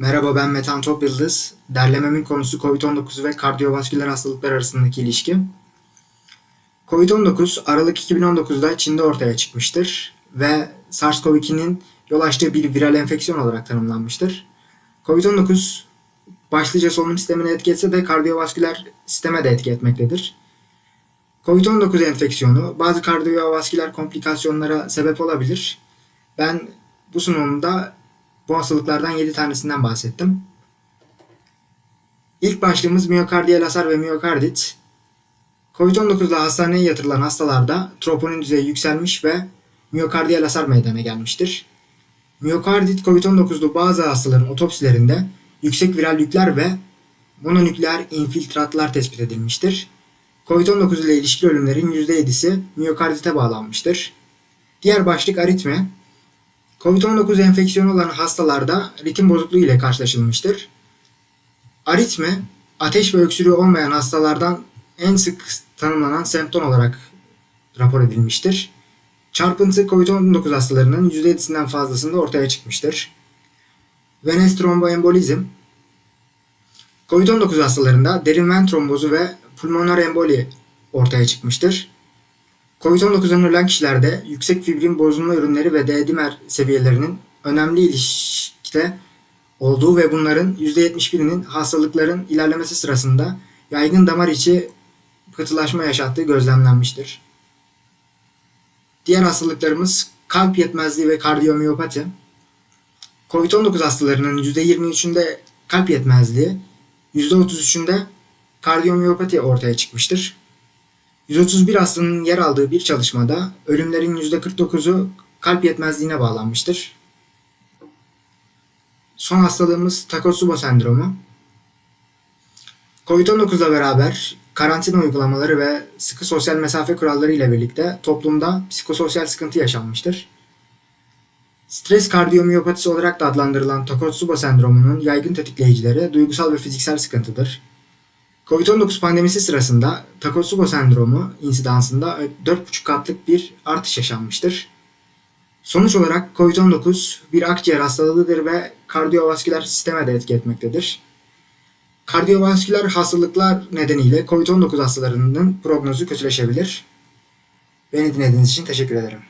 Merhaba ben Metan Top Yıldız. Derlememin konusu COVID-19 ve kardiyovasküler hastalıklar arasındaki ilişki. COVID-19 Aralık 2019'da Çin'de ortaya çıkmıştır ve SARS-CoV-2'nin yol açtığı bir viral enfeksiyon olarak tanımlanmıştır. COVID-19 başlıca solunum sistemine etki etse de kardiyovasküler sisteme de etki etmektedir. COVID-19 enfeksiyonu bazı kardiyovasküler komplikasyonlara sebep olabilir. Ben bu sunumda bu hastalıklardan 7 tanesinden bahsettim. İlk başlığımız miyokardiyal hasar ve miyokardit. COVID-19 ile hastaneye yatırılan hastalarda troponin düzeyi yükselmiş ve miyokardiyal hasar meydana gelmiştir. Miyokardit COVID-19'lu bazı hastaların otopsilerinde yüksek viral yükler ve mononükleer infiltratlar tespit edilmiştir. COVID-19 ile ilişkili ölümlerin %7'si miyokardite bağlanmıştır. Diğer başlık aritmi. COVID-19 enfeksiyonu olan hastalarda ritim bozukluğu ile karşılaşılmıştır. Aritmi, ateş ve öksürüğü olmayan hastalardan en sık tanımlanan semptom olarak rapor edilmiştir. Çarpıntı COVID-19 hastalarının %7'sinden fazlasında ortaya çıkmıştır. Venöz tromboembolizm, COVID-19 hastalarında derin ven trombozu ve pulmoner emboli ortaya çıkmıştır. COVID-19 önerilen kişilerde yüksek fibrin bozulma ürünleri ve D-dimer seviyelerinin önemli ilişkide olduğu ve bunların %71'inin hastalıkların ilerlemesi sırasında yaygın damar içi pıhtılaşma yaşattığı gözlemlenmiştir. Diğer hastalıklarımız kalp yetmezliği ve kardiyomiyopati. COVID-19 hastalarının %23'ünde kalp yetmezliği, %33'ünde kardiyomiyopati ortaya çıkmıştır. 131 hastanın yer aldığı bir çalışmada ölümlerin %49'u kalp yetmezliğine bağlanmıştır. Son hastalığımız Takotsubo sendromu. Covid-19 ile beraber karantina uygulamaları ve sıkı sosyal mesafe kuralları ile birlikte toplumda psikososyal sıkıntı yaşanmıştır. Stres kardiyomiyopatisi olarak da adlandırılan Takotsubo sendromunun yaygın tetikleyicileri duygusal ve fiziksel sıkıntıdır. Covid-19 pandemisi sırasında Takotsubo sendromu insidansında 4,5 katlık bir artış yaşanmıştır. Sonuç olarak Covid-19 bir akciğer hastalığıdır ve kardiyovasküler sisteme de etki etmektedir. Kardiyovasküler hastalıklar nedeniyle Covid-19 hastalarının prognozu kötüleşebilir. Beni dinlediğiniz için teşekkür ederim.